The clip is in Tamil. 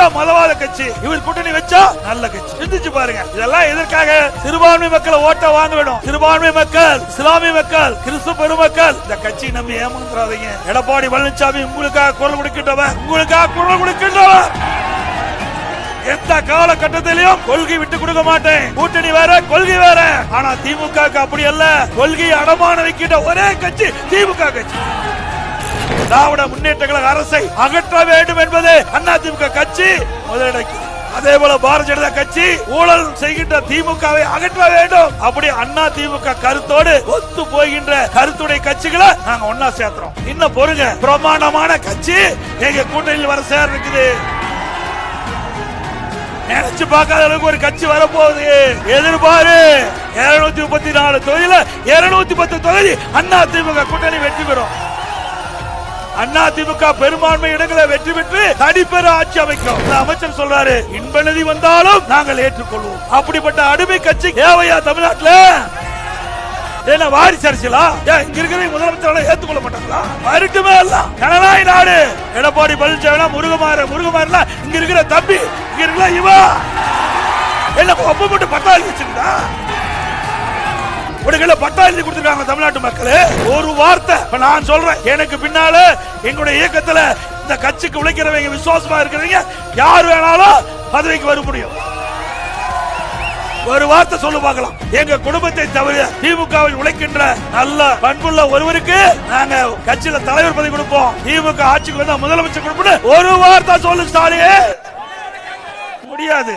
வச்சா மதவாத கட்சி இவர் கூட்டணி வச்சா நல்ல கட்சி. சிந்திச்சு பாருங்க. இதெல்லாம் எதற்காக? சிறுபான்மை மக்களை ஓட்ட வாங்க வேணும் சிறுபான்மை மக்கள் இஸ்லாமிய மக்கள் கிறிஸ்து பெருமக்கள் இந்த கட்சி நம்பி ஏமாந்துறாதீங்க. எடப்பாடி பழனிசாமி உங்களுக்காக குரல் கொடுக்கின்றவன் உங்களுக்காக குரல் கொடுக்கின்றவன் எந்த காலகட்டத்திலையும் கொள்கை விட்டு கொடுக்க மாட்டேன். கூட்டணி வேற கொள்கை வேற. ஆனா திமுக அப்படி அல்ல. கொள்கையை அடமான வைக்கின்ற ஒரே கட்சி திமுக கட்சி. திராவிட முன்னேற்ற கழக அரசை அகற்ற வேண்டும் என்பது அண்ணா திமுக கட்சி. முதலிடக்கு. அதே போல பாரதிய ஜனதா கட்சி ஊழல் செய்கின்ற திமுகவை அகற்ற வேண்டும். அப்படி அண்ணா திமுக கருத்தோடு ஒத்து போகின்ற கருத்துடைய கட்சிகளை நாங்க ஒன்னா சேர்க்கிறோம் இன்னும் பொறுங்க. பிரமாண்டமான கட்சி எங்க கூட்டணியில் வர சேர இருக்குது நினைச்சு பார்க்காத அளவுக்கு ஒரு கட்சி வரப்போகுது. எதிர்பாரு. இருநூத்தி முப்பத்தி நாலு தொகுதியில இருநூத்தி பத்து தொகுதி அண்ணா திமுக கூட்டணி வெற்றி பெறும். அண்ணா திமுக பெரும்பான்மை இடங்களை வெற்றி பெற்று தனிப்பெற ஆட்சி அமைக்கும். இந்த அமைச்சர் சொல்றாரு இன்பநிதி வந்தாலும் நாங்கள் ஏற்றுக்கொள்வோம். அப்படிப்பட்ட அடிமை கட்சி தேவையா தமிழ்நாட்டில்? என்ன வாரிசு அரசியலா? ஏன் இங்க இருக்கிற முதலமைச்சர் ஏத்துக்கொள்ள மாட்டாங்களா? வரட்டுமே அல்ல கனநாய் நாடு. எடப்பாடி பழனிசாமி முருகமாறு முருகமாறல இங்க இருக்கிற தம்பி இங்க இருக்கிற இவா என்ன ஒப்ப மட்டும் பட்டாளி வச்சிருந்தா உடனே பட்டா எழுதி கொடுத்திருக்காங்க தமிழ்நாட்டு மக்களே. ஒரு வார்த்தை இப்ப நான் சொல்றேன். எனக்கு பின்னால எங்களுடைய இயக்கத்துல இந்த கட்சிக்கு உழைக்கிறவங்க விசுவாசமா இருக்கிறவங்க யார் வேணாலும் பதவிக்கு வர முடியும். ஒரு வார்த்தை சொல்லு பார்க்கலாம். எங்க குடும்பத்தை தவிர திமுகவில் உழைக்கின்ற நல்ல பண்புள்ள ஒருவருக்கு நாங்க கட்சியில தலைவர் பதவி கொடுப்போம். திமுக ஆட்சிக்கு வந்தா முதலமைச்சர் கொடுப்போம் ஒரு வார்த்தை சொல்லு ஸ்டாலின். முடியாது.